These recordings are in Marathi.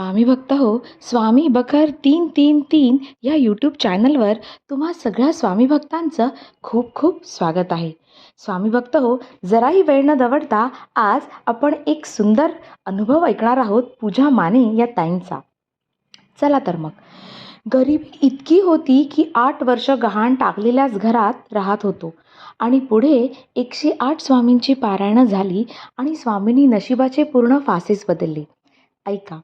स्वामी भक्त हो स्वामी बखर तीन तीन तीन या यूट्यूब चॅनलवर तुम्हा सगळ्या स्वामी भक्तांचं खूप खूप स्वागत आहे. स्वामी भक्त हो जराही वेळ न दवडता आज आपण एक सुंदर अनुभव ऐकणार आहोत पूजा माने या ताईंचा. चला तर मग. गरिबी इतकी होती की आठ वर्ष गहाण टाकलेल्याच घरात राहत होतो. आणि पुढे एकशे आठ स्वामींची पारायणं झाली आणि स्वामींनी नशिबाचे पूर्ण फासेस बदलले. ऐका.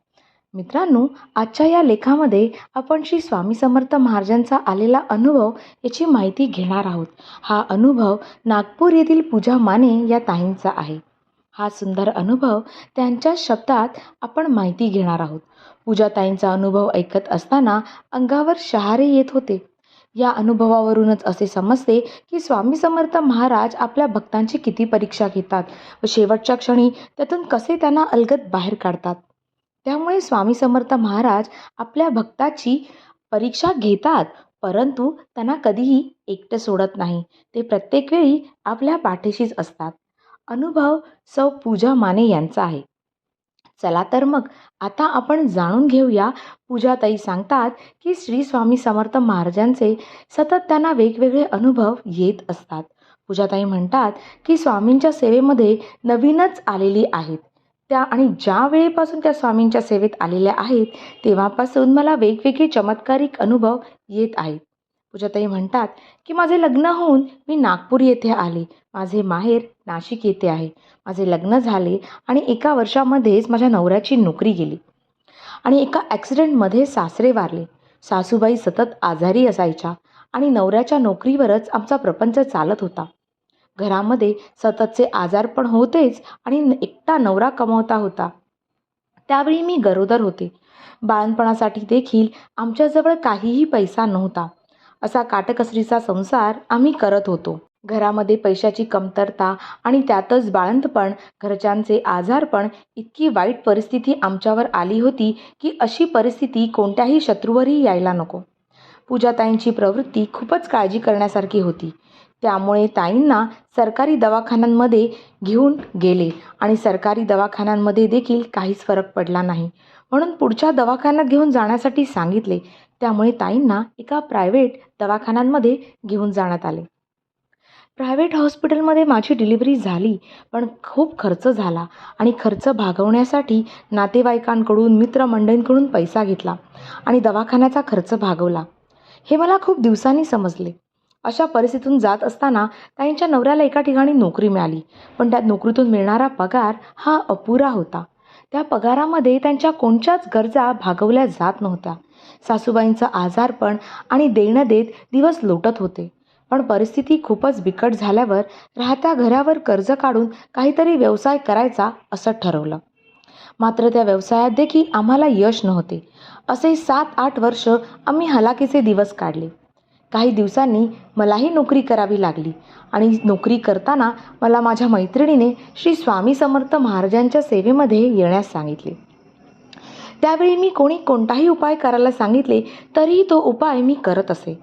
मित्रांनो आजच्या या लेखामध्ये आपण श्री स्वामी समर्थ महाराजांचा आलेला अनुभव याची माहिती घेणार आहोत. हा अनुभव नागपूर येथील पूजा माने या ताईंचा आहे. हा सुंदर अनुभव त्यांच्या शब्दात आपण माहिती घेणार आहोत. पूजाताईंचा अनुभव ऐकत असताना अंगावर शहारे येत होते. या अनुभवावरूनच असे समजते की स्वामी समर्थ महाराज आपल्या भक्तांची किती परीक्षा घेतात व शेवटच्या क्षणी त्यातून कसे त्यांना अलगद बाहेर काढतात. त्यामुळे स्वामी समर्थ महाराज आपल्या भक्ताची परीक्षा घेतात परंतु त्यांना कधीही एकटं सोडत नाही. ते प्रत्येक वेळी आपल्या पाठीशीच असतात. अनुभव सौ पूजा माने यांचा आहे. चला तर मग आता आपण जाणून घेऊया. पूजाताई सांगतात की श्री स्वामी समर्थ महाराजांचे सतत त्यांना वेगवेगळे अनुभव येत असतात. पूजाताई म्हणतात की स्वामींच्या सेवेमध्ये नवीनच आलेली आहेत. त्या आणि ज्या वेळेपासून त्या स्वामींच्या सेवेत आलेल्या आहेत तेव्हापासून मला वेगवेगळे चमत्कारिक अनुभव येत आहेत. पूजाताई म्हणतात की माझे लग्न होऊन मी नागपूर येथे आले. माझे माहेर नाशिक येथे आहे. माझे लग्न झाले आणि एका वर्षामध्येच माझ्या नवऱ्याची नोकरी गेली. आणि एका ॲक्सिडेंटमध्ये सासरे वारले. सासूबाई सतत आजारी असायच्या आणि नवऱ्याच्या नोकरीवरच आमचा प्रपंच चालत होता. घरामध्ये सततचे आजार पण होतेच आणि एकटा नवरा कमवता होता. त्यावेळी मी गरोदर होते. बाळणपणासाठी देखील आमच्याजवळ काहीही पैसा नव्हता. असा काटकसरीचा संसार आम्ही करत होतो. घरामध्ये पैशाची कमतरता आणि त्यातच बाळंतपण घरच्यांचे आजारपण इतकी वाईट परिस्थिती आमच्यावर आली होती की अशी परिस्थिती कोणत्याही शत्रूवरही यायला नको. पूजाताईंची प्रवृत्ती खूपच काळजी करण्यासारखी होती. त्यामुळे ताईंना सरकारी दवाखान्यांमध्ये घेऊन गेले आणि सरकारी दवाखान्यांमध्ये देखील काहीच फरक पडला नाही. म्हणून पुढच्या दवाखान्यात घेऊन जाण्यासाठी सांगितले. त्यामुळे ताईंना एका प्रायव्हेट दवाखान्यांमध्ये घेऊन जाण्यात आले. प्रायव्हेट हॉस्पिटलमध्ये माझी डिलिव्हरी झाली पण खूप खर्च झाला आणि खर्च भागवण्यासाठी नातेवाईकांकडून मित्रमंडळींकडून पैसा घेतला आणि दवाखान्याचा खर्च भागवला. हे मला खूप दिवसांनी समजले. अशा परिस्थितीतून जात असताना ताईंच्या नवऱ्याला एका ठिकाणी नोकरी मिळाली. पण त्या नोकरीतून मिळणारा पगार हा अपुरा होता. त्या पगारामध्ये त्यांच्या कोणत्याच गरजा भागवल्या जात नव्हत्या. सासूबाईंचं आजारपण आणि देणं देत दिवस लोटत होते. पण परिस्थिती खूपच बिकट झाल्यावर राहत्या घरावर कर्ज काढून काहीतरी व्यवसाय करायचा असं ठरवलं. मात्र त्या व्यवसायात देखील आम्हाला यश नव्हते. असे सात आठ वर्ष आम्ही हलाखीचे दिवस काढले. काही दिवसांनी मलाही नोकरी करावी लागली. आणि नोकरी करताना मला माझ्या मैत्रिणीने श्री स्वामी समर्थ महाराजांच्या सेवेमध्ये येण्यास सांगितले. त्यावेळी मी कोणी कोणताही उपाय करायला सांगितले तरीही तो उपाय मी करत असे.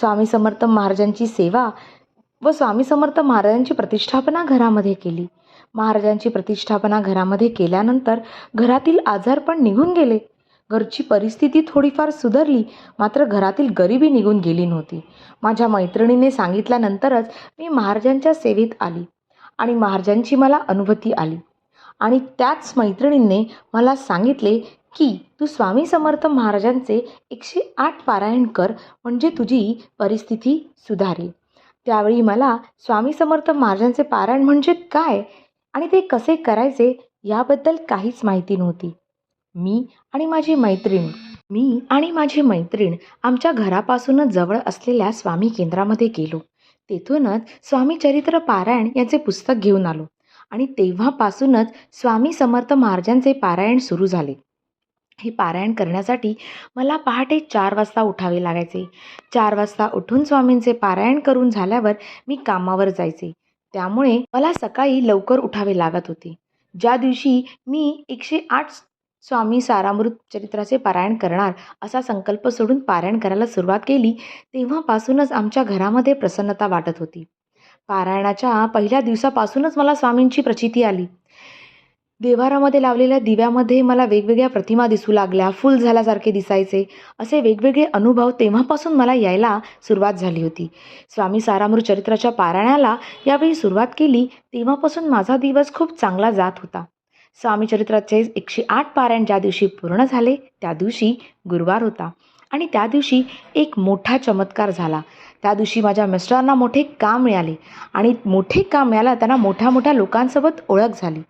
स्वामी समर्थ महाराजांची सेवा व स्वामी समर्थ महाराजांची प्रतिष्ठापना घरामध्ये केली. महाराजांची प्रतिष्ठापना घरामध्ये केल्यानंतर घरातील आजार पण निघून गेले. घरची परिस्थिती थोडीफार सुधारली मात्र घरातील गरिबी निघून गेली नव्हती. माझ्या मैत्रिणीने सांगितल्यानंतरच मी महाराजांच्या सेवेत आली आणि महाराजांची मला अनुभूती आली. आणि त्याच मैत्रिणींनी मला सांगितले की तू स्वामी समर्थ महाराजांचे एकशे आठ पारायण कर म्हणजे तुझी परिस्थिती सुधारेल. त्यावेळी मला स्वामी समर्थ महाराजांचे पारायण म्हणजे काय आणि ते कसे करायचे याबद्दल काहीच माहिती नव्हती. मी आणि माझी मैत्रीण. मी आणि माझी मैत्रीण आमच्या घरापासूनच जवळ असलेल्या स्वामी केंद्रामध्ये गेलो. तेथूनच स्वामी चरित्र पारायण याचे पुस्तक घेऊन आलो आणि तेव्हापासूनच स्वामी समर्थ महाराजांचे पारायण सुरू झाले. हे पारायण करण्यासाठी मला पहाटे चार वाजता उठावे लागायचे. चार वाजता उठून स्वामींचे पारायण करून झाल्यावर मी कामावर जायचे. त्यामुळे मला सकाळी लवकर उठावे लागत होते. ज्या दिवशी मी एकशे आठ स्वामी सारामृत चरित्राचे पारायण करणार. असा संकल्प सोडून पारायण करायला सुरुवात केली तेव्हापासूनच आमच्या घरामध्ये प्रसन्नता वाटत होती. पारायणाच्या पहिल्या दिवसापासूनच मला स्वामींची प्रचिती आली. देवारामध्ये लावलेल्या दिव्यामध्ये मला वेगवेगळ्या प्रतिमा दिसू लागल्या फुल झाल्यासारखे दिसायचे. असे वेगवेगळे अनुभव तेव्हापासून मला यायला सुरुवात झाली होती. स्वामी सारामृत चरित्राच्या पारायणाला यावेळी सुरुवात केली तेव्हापासून माझा दिवस खूप चांगला जात होता. स्वामी चरित्राचे एकशे आठ पारायण ज्या दिवशी पूर्ण झाले त्या दिवशी गुरुवार होता. आणि त्या दिवशी एक मोठा चमत्कार झाला. त्या दिवशी माझ्या मिस्टरांना मोठे काम मिळाले. आणि मोठे काम मिळालं त्यांना मोठ्या मोठ्या लोकांसोबत ओळख झाली.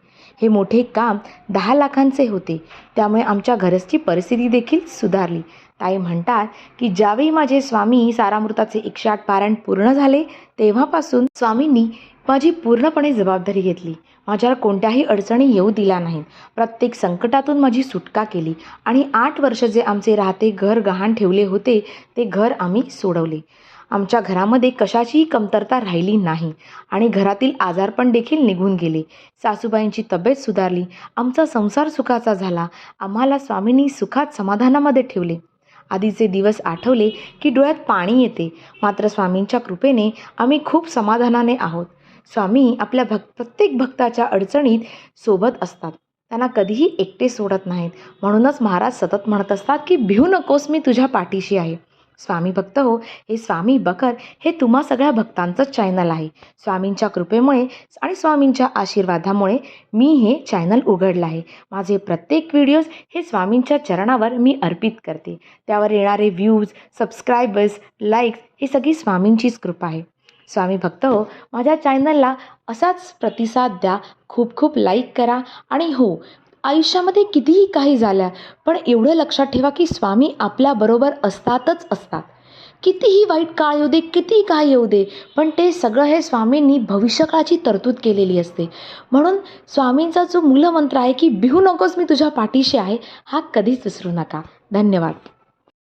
हे मोठे काम दहा लाखांचे होते. त्यामुळे आमच्या घरची परिस्थिती देखील सुधारली. ताई म्हणतात की ज्यावेळी माझे स्वामी सारामृताचे एकशे आठ पारायण पूर्ण झाले तेव्हापासून स्वामींनी माझी पूर्णपणे जबाबदारी घेतली. माझ्यावर कोणत्याही अडचणी येऊ दिल्या नाहीत. प्रत्येक संकटातून माझी सुटका केली आणि आठ वर्ष जे आमचे राहते घर गहाण ठेवले होते ते घर आम्ही सोडवले. आमच्या घरामध्ये कशाचीही कमतरता राहिली नाही आणि घरातील आजारपण देखील निघून गेले. सासूबाईंची तब्येत सुधारली. आमचा संसार सुखाचा झाला. आम्हाला स्वामींनी सुखात समाधानामध्ये ठेवले. आधीचे दिवस आठवले की डोळ्यात पाणी येते. मात्र स्वामींच्या कृपेने आम्ही खूप समाधानाने आहोत. स्वामी आपल्या भक्त प्रत्येक भक्ताच्या अडचणीत सोबत असतात. त्यांना कधीही एकटे सोडत नाहीत. म्हणूनच महाराज सतत म्हणत असतात की भिऊ नकोस मी तुझ्या पाठीशी आहे. स्वामी भक्त हो हे स्वामी बकर हे तुम्हा सगळ्या भक्तांचं चॅनल आहे. स्वामींच्या कृपेमुळे आणि स्वामींच्या आशीर्वादामुळे मी हे चॅनल उघडलं आहे. माझे प्रत्येक व्हिडिओज हे स्वामींच्या चरणावर मी अर्पित करते. त्यावर येणारे व्ह्यूज सबस्क्रायबर्स लाईक्स हे सगळी स्वामींचीच कृपा आहे. स्वामी भक्त हो माझ्या चॅनलला असाच प्रतिसाद द्या खूप खूप लाईक करा आणि हो आयुष्यामध्ये कितीही काही झाल्या पण एवढं लक्षात ठेवा की स्वामी आपल्याबरोबर असतातच असतात. कितीही वाईट काळ येऊ दे कितीही काय येऊ दे पण ते सगळं हे स्वामींनी भविष्यकाळाची तरतूद केलेली असते. म्हणून स्वामींचा जो मूलमंत्र आहे की बिहू नकोस मी तुझ्या पाठीशी आहे हा कधीच विसरू नका. धन्यवाद.